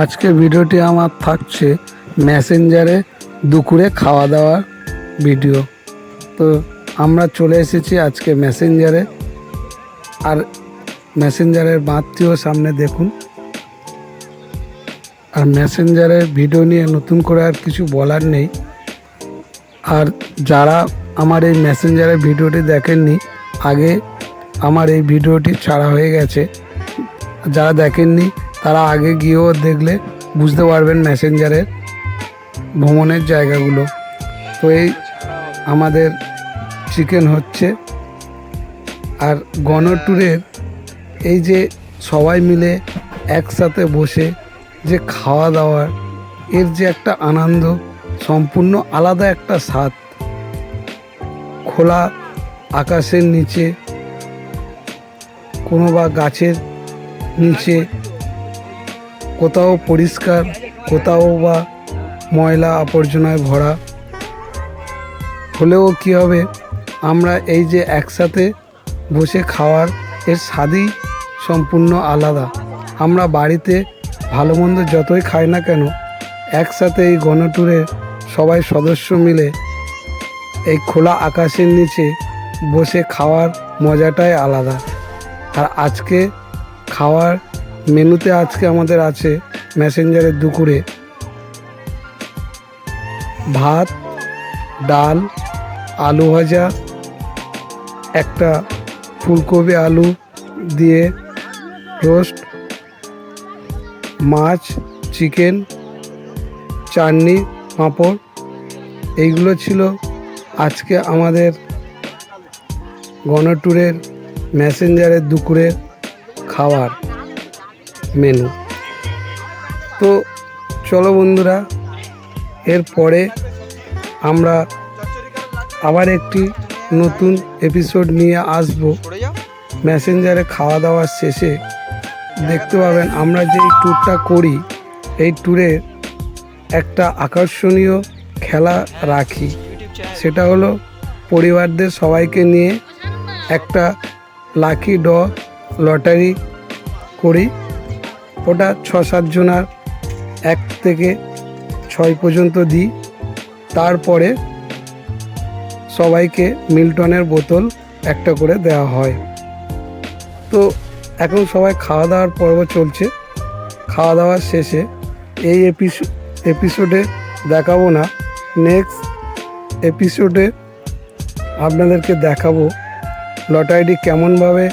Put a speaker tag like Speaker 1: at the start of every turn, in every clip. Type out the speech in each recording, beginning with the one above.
Speaker 1: আজকে ভিডিওটি আমার থাকছে মেসেঞ্জারে দুপুরে খাওয়া দাওয়ার ভিডিও। তো আমরা চলে এসেছি আজকে মেসেঞ্জারে। আর মেসেঞ্জারের বাঁধটিও সামনে দেখুন। আর মেসেঞ্জারের ভিডিও নিয়ে নতুন করে আর কিছু বলার নেই। আর যারা আমার এই মেসেঞ্জারের ভিডিওটি দেখেননি, আগে আমার এই ভিডিওটি ছাড়া হয়ে গেছে। যারা দেখেননি তারা আগে গিয়েও দেখলে বুঝতে পারবেন মেসেঞ্জারের ভ্রমণের জায়গাগুলো। তো এই আমাদের চিকেন হচ্ছে আর গণ ট্যুরের এই যে সবাই মিলে একসাথে বসে যে খাওয়া দাওয়ার এর যে একটা আনন্দ, সম্পূর্ণ আলাদা একটা স্বাদ। খোলা আকাশের নিচে, কোনো বা গাছের নিচে কোথাও পরিষ্কার, কোথাও বা ময়লা আবর্জনায় ভরা। হলেও কী হবে, আমরা এই যে একসাথে বসে খাওয়ার এর স্বাদই সম্পূর্ণ আলাদা। আমরা বাড়িতে ভালো মন্দ যতই খাই না কেন, একসাথে এই গণট্যুরের সবাই সদস্য মিলে এই খোলা আকাশের নিচে বসে খাওয়ার মজাটাই আলাদা। আর আজকে খাওয়ার মেনুতে আজকে আমাদের আছে মেসেঞ্জারের দুপুরে ভাত, ডাল, আলু ভাজা, একটা ফুলকপি আলু দিয়ে রোস্ট, মাছ, চিকেন, চাটনি, পাঁপড়, এইগুলো ছিল আজকে আমাদের গণট্যুরের মেসেঞ্জারের দুপুরের খাওয়ার মেনু তো চলো বন্ধুরা, এরপরে আমরা আবার একটি নতুন এপিসোড নিয়ে আসব। মেসেঞ্জারে খাওয়া দাওয়ার শেষে দেখতে পাবেন আমরা যে ট্যুরটা করি, এই ট্যুরে একটা আকর্ষণীয় খেলা রাখি। সেটা হলো পরিবারদের সবাইকে নিয়ে একটা লাকি ড লটারি করি। ওটা ছ সাতজনার এক থেকে ছয় পর্যন্ত দিই। তারপরে সবাইকে মিল্টনের বোতল একটা করে দেওয়া হয়। তো এখন সবাই খাওয়া দাওয়ার পর্ব চলছে। খাওয়া দাওয়ার শেষে এই এপিসো, এপিসোডে দেখাবো না। নেক্সট এপিসোডে আপনাদেরকে দেখাবো লটারিটি কেমনভাবে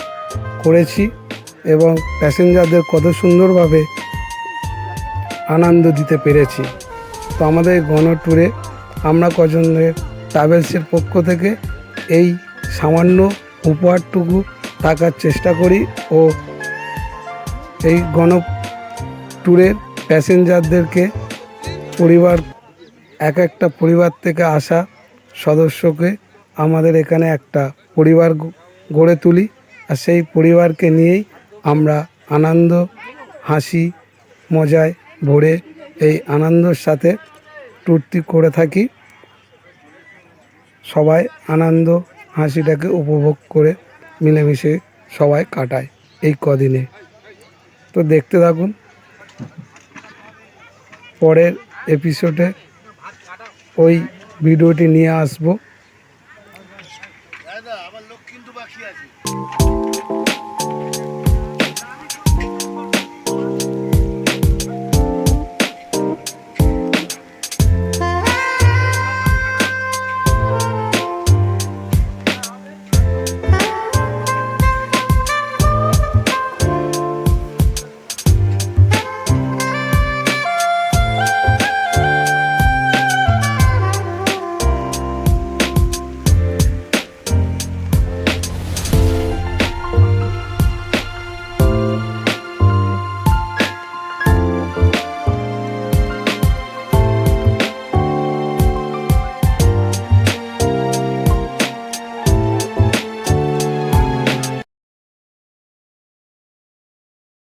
Speaker 1: করেছি। এবং প্যাসেঞ্জারদের কত সুন্দরভাবে আনন্দ দিতে পেরেছি। তো আমাদের গণ ট্যুরে আমরা কজনের ট্রাভেলসের পক্ষ থেকে এই সামান্য উপহারটুকু থাকার চেষ্টা করি ও এই গণ ট্যুরের প্যাসেঞ্জারদেরকে পরিবার, এক একটা পরিবার থেকে আসা সদস্যকে আমাদের এখানে একটা পরিবার গড়ে তুলি। আর সেই পরিবারকে নিয়েই আমরা আনন্দ, হাসি, মজায় ভরে এই আনন্দর সাথে ট্যুরটি করে থাকি। সবাই আনন্দ, হাসিটাকে উপভোগ করে মিলেমিশে সবাই কাটায় এই কদিনে। তো দেখতে থাকুন, পরের এপিসোডে ওই ভিডিওটি নিয়ে আসব।
Speaker 2: লোক কিন্তু বাকি আছে।